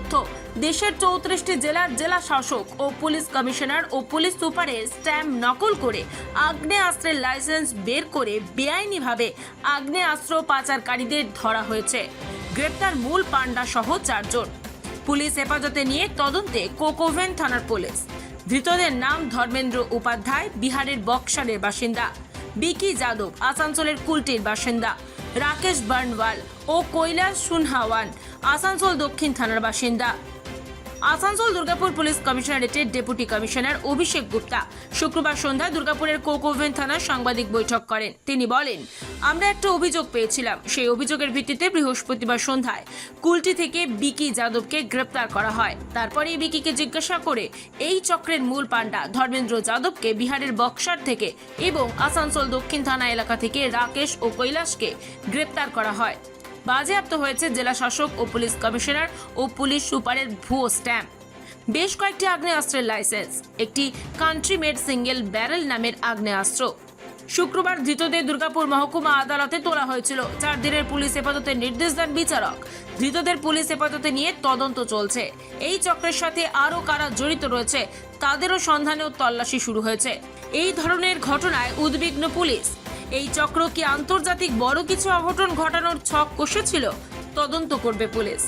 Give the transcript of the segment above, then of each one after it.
তথ্য। দেশের চৌত্রিশটি জেলার জেলা শাসক ও পুলিশ কমিশনার ও পুলিশ সুপারের স্ট্যাম্প নকল করে আগ্নেয়াস্ত্রের লাইসেন্স বের করে বেআইনিভাবে আগ্নেয়াস্ত্র পাচারকারীদের ধরা হয়েছে। গ্রেপ্তার মূল পান্ডা সহ চারজন। পুলিশ হেফাজতে নিয়ে তদন্তে কোকোভেন থানার পুলিশ। ধৃতদের নাম ধর্মেন্দ্র উপাধ্যায়, বিহারের বক্সারের বাসিন্দা। বিকি যাদব, আসানসোলের কুলটির বাসিন্দা। রাকেশ বার্নওয়াল ও কৈলাস সুনহাওয়ান আসানসোল দক্ষিণ থানার বাসিন্দা। আসানসোল দুর্গাপুর পুলিশ কমিশনারেটের ডেপুটি কমিশনার অভিষেক গুপ্তা শুক্রবার সন্ধ্যায় দুর্গাপুরের কোকোভেন থানার সাংবাদিক বৈঠক করেন। তিনি বলেন, আমরা একটা অভিযোগ পেয়েছিলাম। সেই অভিযোগের ভিত্তিতে বৃহস্পতিবার সন্ধ্যায় কুলটি থেকে বিকি যাদবকে গ্রেপ্তার করা হয়। তারপরে বিকিকে জিজ্ঞাসা করে এই চক্রের মূল পাণ্ডা ধর্মেন্দ্র যাদবকে বিহারের বক্সার থেকে এবং আসানসোল দক্ষিণ থানা এলাকা থেকে রাকেশ ও কৈলাসকে গ্রেপ্তার করা হয়। বাজেয়াপ্ত হয়েছে জেলা শাসক ও পুলিশ কমিশনার ও পুলিশ সুপারের ভুয়ো স্ট্যাম্প। বেশ কয়েকটি আগ্নেয়াস্ত্রের লাইসেন্স, একটি কান্ট্রি মেড সিঙ্গেল ব্যারেল নামের আগ্নেয়াস্ত্র। শুক্রবার ধৃতদের দুর্গাপুর মহকুমা আদালতে তোলা হয়েছিল। চার দিনের পুলিশ হেফাজতের নির্দেশ দেন বিচারক। ধৃতদের পুলিশ হেফাজতে নিয়ে তদন্ত চলছে। এই চক্রের সাথে আরও কারা জড়িত রয়েছে, তাদেরও সন্ধানেও তল্লাশি শুরু হয়েছে। এই ধরনের ঘটনায় উদ্বিগ্ন পুলিশ। এই চক্র কি আন্তর্জাতিক বড় কিছু অঘটন ঘটানোর ছক কষেছিল? তদন্ত করবে পুলিশ।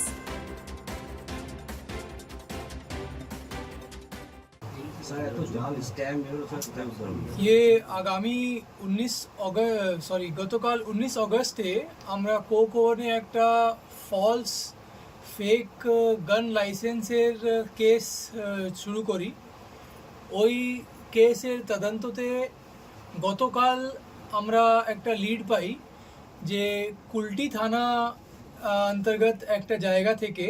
ये আগামী উনিশ অগস্ট সরি গতকাল উনিশ অগস্টে আমরা কোকোনে একটা ফলস ফেক গান লাইসেন্সের কেস শুরু করি ওই কেসের তদন্ততে গতকাল আমরা একটা লিড পাই যে কুলটি থানা অন্তর্গত একটা জায়গা থেকে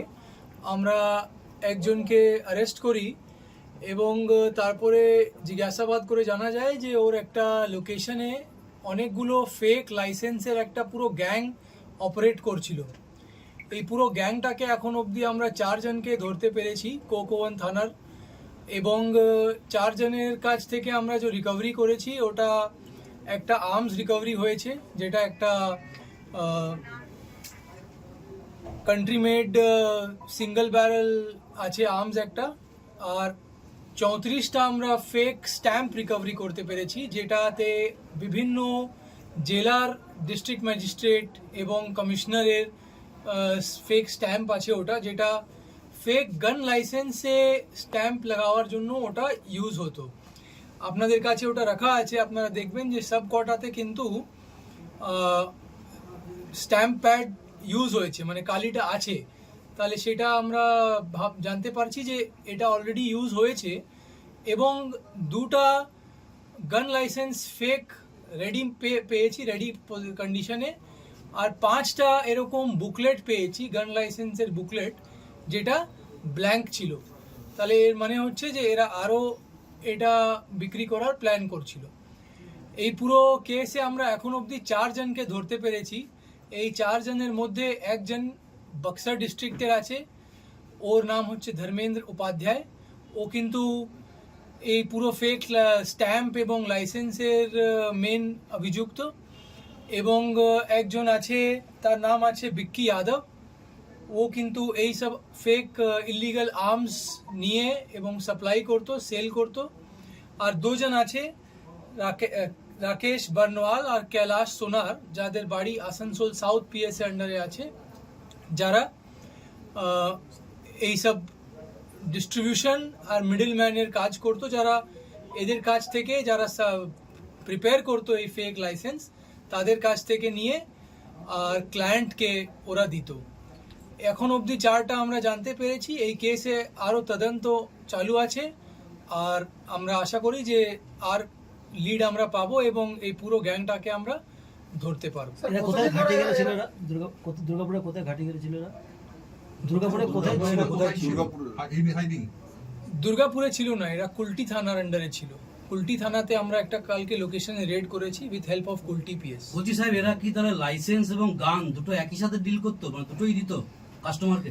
আমরা একজনকে অ্যারেস্ট করি এবং তারপরে জিজ্ঞাসাবাদ করে জানা যায় যে ওর একটা লোকেশনে অনেকগুলো ফেক লাইসেন্সের একটা পুরো গ্যাং অপারেট করছিল। এই পুরো গ্যাংটাকে এখন অবধি আমরা চারজনকে ধরতে পেরেছি কোকোয়ান থানার এবং চারজনের কাছ থেকে আমরা যে রিকভারি করেছি ওটা একটা আর্মস রিকভারি হয়েছে, যেটা একটা কান্ট্রি মেড সিঙ্গেল ব্যারেল আছে আর্মস একটা। আর চৌত্রিশটা আমরা ফেক স্ট্যাম্প রিকভারি করতে পেরেছি, যেটাতে বিভিন্ন জেলার ডিস্ট্রিক্ট ম্যাজিস্ট্রেট এবং কমিশনারের ফেক স্ট্যাম্প আছে ওটা, যেটা ফেক গান লাইসেন্সে স্ট্যাম্প লাগাওয়ার জন্য ওটা ইউজ হতো। আপনাদের কাছে ওটা রাখা আছে, আপনারা দেখবেন যে সব কটাতে কিন্তু স্ট্যাম্প প্যাড ইউজ হয়েছে মানে কালিটা আছে। তাহলে সেটা আমরা ভাব, জানতে পারছি যে এটা অলরেডি ইউজ হয়েছে এবং দুটা গান লাইসেন্স ফেক রেডি পেয়েছি রেডি কন্ডিশনে আর পাঁচটা এরকম বুকলেট পেয়েছি গান লাইসেন্সের বুকলেট যেটা ব্ল্যাঙ্ক ছিল। তাহলে এর মানে হচ্ছে যে এরা আরও এটা বিক্রি করার প্ল্যান করছিল। এই পুরো কেসে আমরা এখন অবধি চারজনকে ধরতে পেরেছি। এই চারজনের মধ্যে একজন বক্সার ডিস্ট্রিক্টের আছে। ওর নাম হচ্ছে ধর্মেন্দ্র উপাধ্যায়। ও কিন্তু এই পুরো ফেক স্ট্যাম্প এবং লাইসেন্সের মেন অভিযুক্ত। এবং একজন আছে, তার নাম আছে বিক্কি যাদব। ও কিন্তু এই সব ফেক ইলিগাল আর্মস নিয়ে এবং সাপ্লাই করতো সেল করতো। আর দুজন আছে রাকে- রাকেশ বর্নওয়াল আর কৈলাস সোনার যাদের বাড়ি আসানসোল সাউথ পিএস আন্ডারে আছে যারা আহ, এই সব ডিস্ট্রিবিউশন আর মিডল ম্যানের কাজ করতো যারা এদের কাছ থেকে যারা প্রিপেয়ার করতো এই ফেক লাইসেন্স তাদের কাছ থেকে নিয়ে আর ক্লায়েন্টকে ওরা দিত। এখন অবধি চারটা আমরা জানতে পেরেছি এই কেসে আরও তদন্ত চালু আছে। আর আমরা আশা করি যে আর লিড আমরা পাবো এবং এই পুরো গ্যাংটাকে আমরা ধরতে পারব। এরা কোথায় ঘাটে দুর্গাপুরে কোথায় ঘাটে এরা? দুর্গাপুরে কোথায় ছিল? কোথায় ছিল? হাইডিং দুর্গাপুরে ছিল না এরা কুলটি থানার আন্ডারে ছিল। কুলটি থানাতে আমরা একটা কালকে লোকেশনে রেড করেছি with help of Kulti PS বলছি সাহেব এরা কি তাহলে লাইসেন্স এবং গান দুটো একই সাথে ডিল করতো? মানে দুটোই দিত কাস্টমারকে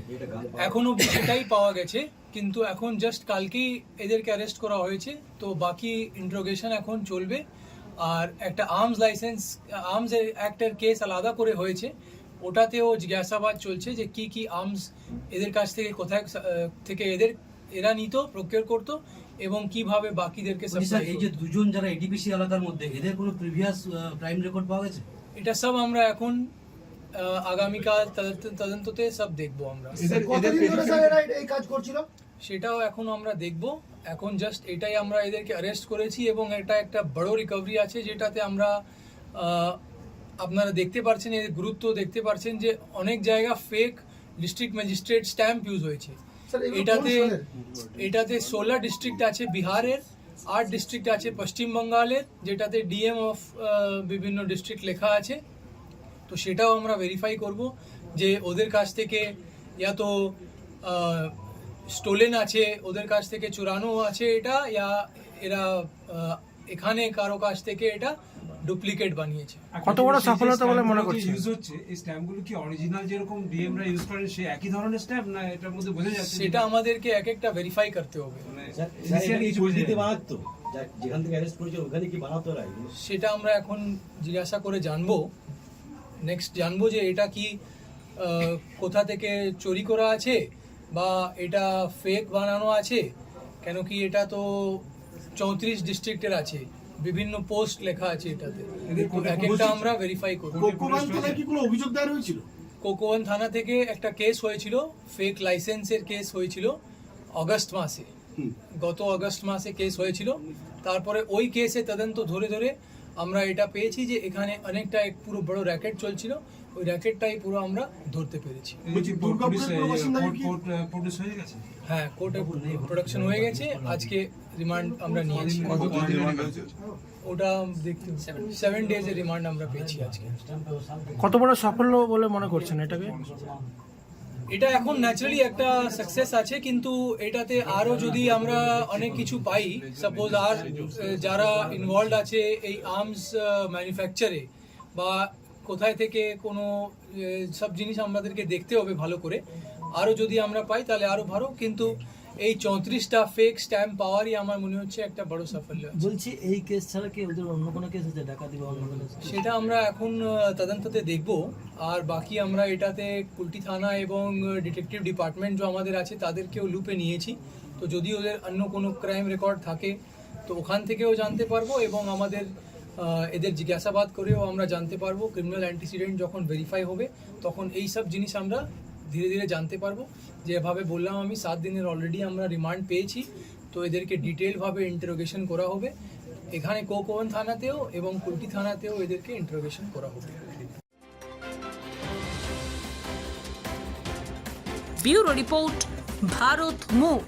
এখনও এটাই পাওয়া গেছে কিন্তু এখন জাস্ট কালকেই এদেরকে অ্যারেস্ট করা হয়েছে তো বাকি ইন্ট্রোগেশন এখন চলবে। আর একটা আর্মস লাইসেন্স আর্মস অ্যাক্টের কেস আলাদা করে হয়েছে ওটাতেও জিজ্ঞাসাবাদ চলছে যে কি কি আর্মস এদের কাছ থেকে কোথায় থেকে এদের এরা নিত প্রক্রিয়ার করতো এবং কীভাবে বাকিদেরকে স্যার এই যে দুজন যারা এডিপিসি এলাকার মধ্যে এদের কোনো প্রিভিয়াস ক্রাইম রেকর্ড পাওয়া গেছে? এটা সব আমরা এখন আগামীকাল তদন্ততে সব দেখব আমরা। এই কাজ করছিল? সেটাও এখন আমরা দেখব। এখন জাস্ট এটাই আমরা এদেরকে অ্যারেস্ট করেছি এবং এটা একটা বড় রিকভারি আছে যেটাতে আমরা আপনারা দেখতে পাচ্ছেন এর গুরুত্ব দেখতে পাচ্ছেন যে অনেক জায়গা fake district magistrate stamp use হয়েছে। এটাতে এটাতে ষোলো ডিস্ট্রিক্ট আছে বিহারের আট ডিস্ট্রিক্ট আছে পশ্চিম বাঙ্গালের যেটাতে ডিএম অফ বিভিন্ন ডিস্ট্রিক্ট লেখা আছে। তো সেটাও আমরা ভেরিফাই করব যে ওদের কাছ থেকে ইয়া তো স্টোলেন আছে ওদের কাছ থেকে চুরানো আছে এটা ইয়া এরা এখানে কারও কাছ থেকে এটা ডুপ্লিকেট বানিয়েছে। কত বড় সফলতা বলে মনে করছেন? ইউজ হচ্ছে এই স্ট্যাম্পগুলো কি অরিজিনাল যেরকম ডিএমরা ইউজ করেন সেই একই ধরনের স্ট্যাম্প না এটার মধ্যে বোঝা যাচ্ছে সেটা আমাদেরকে এক একটা ভেরিফাই করতে হবে। মানে। বানাতো যেখান থেকে অ্যারেস্ট করেছিল ওখানে কি বানাতো সেটা আমরা এখন জিজ্ঞাসা করে জানব। নেক্সট জানব যে এটা কি কোথা থেকে চুরি করা আছে বা এটা ফেক বানানো আছে? কেন কি এটা তো চৌত্রিশ ডিস্ট্রিক্টের আছে। বিভিন্ন পোস্ট লেখা আছে এটাতে। এক একটা আমরা ভেরিফাই করি। কোকোবান থানায় কি কোনো অভিযোগ দায়ের হয়েছিল? কোকোয়ান থানা থেকে একটা কেস হয়েছিল ফেক লাইসেন্সের কেস হয়েছিল অগস্ট মাসে। গত অগস্ট মাসে কেস হয়েছিল। তারপরে ওই কেসে তদন্ত ধরে ধরে আমরা এটা পেয়েছি যে এখানে অনেকটা এক পুরো বড় র্যাকেট চলছিল। ওই র্যাকেটটাই পুরো আমরা ধরতে পেরেছি। হয়ে হ্যাঁ কোর্টে প্রোডাকশন হয়ে গেছে। আজকে রিমান্ড আমরা নিয়েছি। ওটা দেখতে সেভেন ডেজ এর রিমান্ড আমরা পেয়েছি আজকে। কত বড় সাফল্য বলে মনে করছেন এটাকে? এটা এখন ন্যাচারালি একটা সাকসেস আছে কিন্তু এটাতে আরও যদি আমরা অনেক কিছু পাই সাপোজ আর যারা ইনভলভ আছে এই আর্মস ম্যানুফ্যাকচারে বা কোথায় থেকে কোনো সব জিনিস আমাদেরকে দেখতে হবে ভালো করে। আরও যদি আমরা পাই তাহলে আরও ভালো কিন্তু এই চৌত্রিশটা ফেক স্ট্যাম্প পাওয়ারই আমার মনে হচ্ছে একটা বড় সাফল্য বলছি এই কেস ছাড়া কি ওদের অন্য কোনো কেস আছে ডাকাতি বা অন্য কোনো সেটা আমরা এখন তদন্ততে দেখব। আর বাকি আমরা এটাতে কুলটি থানা এবং ডিটেকটিভ ডিপার্টমেন্ট যে আমাদের আছে তাদেরকেও লুপে নিয়েছি। তো যদি ওদের অন্য কোনো ক্রাইম রেকর্ড থাকে তো ওখান থেকেও জানতে পারব এবং আমাদের এদের জিজ্ঞাসাবাদ করেও আমরা জানতে পারব। ক্রিমিনাল অ্যান্টিসিডেন্ট যখন ভেরিফাই হবে, তখন এই সব জিনিস আমরা ধীরে ধীরে জানতে পারব। যেভাবে বললাম আমি, সাত দিনের অলরেডি আমরা রিমান্ড পেয়েছি। তো এদেরকে ডিটেলভাবে ইন্টারোগেশন করা হবে। এখানে কোকোবন থানাতেও এবং কুলটি থানাতেও এদেরকে ইন্টারোগেশন করা হবে। ব্যুরো রিপোর্ট, ভারত মুখ।